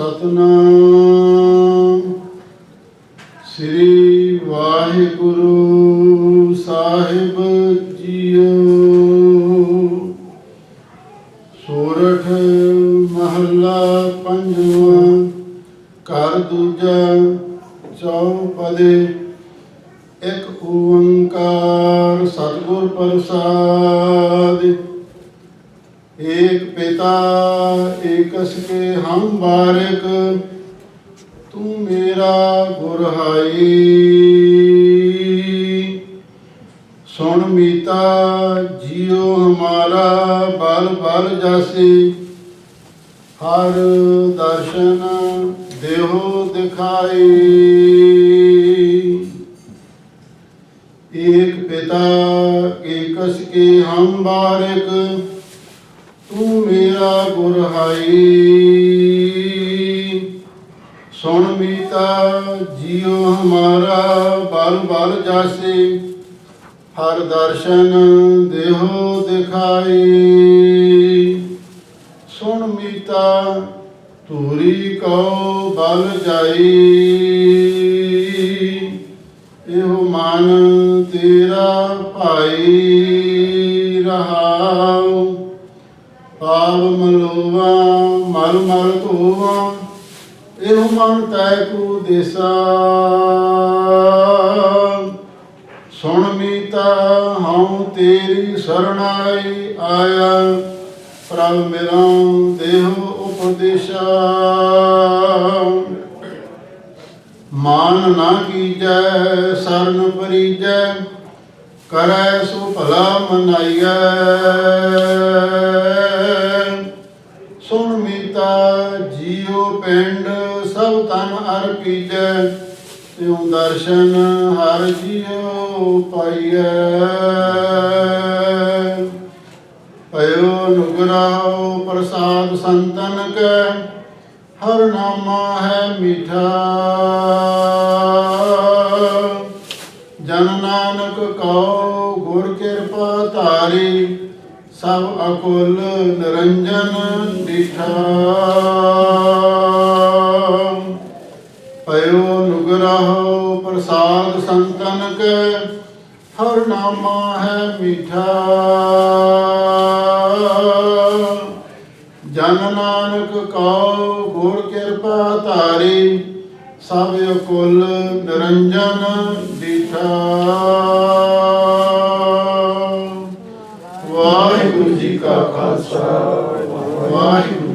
ਸਤਨਾਮ। ਸ੍ਰੀ ਵਾਹਿਗੁਰੂ ਸਾਹਿਬ ਜੀਓ। ਸੋਰਠ ਮਹੱਲਾ ਪੰਜਵਾਂ, ਘਰ ਦੂਜਾ, ਚੌਪਦੇ, ਇੱਕ ਓੰਕਾਰ, ਸਤਿਗੁਰ ਪ੍ਰਸਾਦ। ਏਕ ਪਿਤਾ, ਏਕਸ ਕੇ ਹਮ ਬਾਰਕ, ਤੂੰ ਮੇਰਾ ਗੁਰਹਾਈ ਸੁਣ ਮੀਤਾ, ਜਿਉ ਹਮਾਰਾ, ਬਲ ਬਲ ਜਾਸੀ। ਹਰ ਦਰਸ਼ਨ ਦੇਹੋ ਦਿਖਾਈ। ਏਕ ਪਿਤਾ, ਏਕਸ ਕੇ ਹਮ ਬਾਰਕ ਤੂੰ ਮੇਰਾ ਗੁਰਹਾਈ ਸੁਣ ਮੀਤਾ ਜੀਉ ਹਮਾਰਾ, ਬਲ ਬਲ ਜਾਸੇ। ਹਰ ਦਰਸ਼ਨ ਦੇਹੋ ਦਿਖਾਈ ਸੁਣ ਮੀਤਾ ਤੂਰੀ ਕਉ ਬਲ ਜਾਈ ਇਹੋ ਮਨ ਤੇਰਾ ਭਾਈ ਰਹਾਉ ਪਾਵ ਮਲੋਵਾ, ਮਲ ਮਲ ਧੋਵਾ, ਇਹੋ ਮਨ ਤੈ ਕੂ ਦੇਸਾ। ਸੁਣ ਮੀਤਾ, ਹਉ ਤੇਰੀ ਸਰਣਾਈ ਆਇਆ, ਪ੍ਰਭ ਮੇਰਾ ਦੇਹੁ ਉਪਦੇਸ਼ਾ। ਮਾਨ ਨਾ ਕੀਜੈ, ਸਰਨ ਪਰੀਜੈ, ਕਰੈ ਸੋ ਭਲਾ ਮਨਾਈਐ। ਸੁਣ ਮੀਤਾ? ਜੀਉ ਪਿੰਡ ਸਭ ਤਨ ਅਰਪੀਜੈ ਤਿਉ ਦਰਸ਼ਨ ਹਰ ਜੀਉ ਪਾਈਐ। ਪਇਓ ਨੁਗਰਾਉ ਪ੍ਰਸਾਦ ਸੰਤਨ ਕੈ, ਹਰ ਨਾਮਾ ਹੈ ਮਿਠਾ। ਜਨ ਨਾਨਕ ਕਉ ਗੁਰ ਕਿਰਪਾ ਧਾਰੀ ਸਭ ਅਕੁਲ ਨਿਰੰਜਨ ਦਿਠਾ ਪਇਓ ਨੁਗਰਾਹੁ ਪ੍ਰਸਾਦ ਸੰਤਨ ਕੈ ਹਰ ਨਾਮਾ ਹੈ ਮੀਠਾ। ਜਨ ਨਾਨਕ ਕਉ ਗੁਰ ਕਿਰਪਾ ਧਾਰੀ, ਸਭ ਅਕੁਲ ਨਿਰੰਜਨ ਦੀਠਾ ਵਾਹਿਗੁਰੂ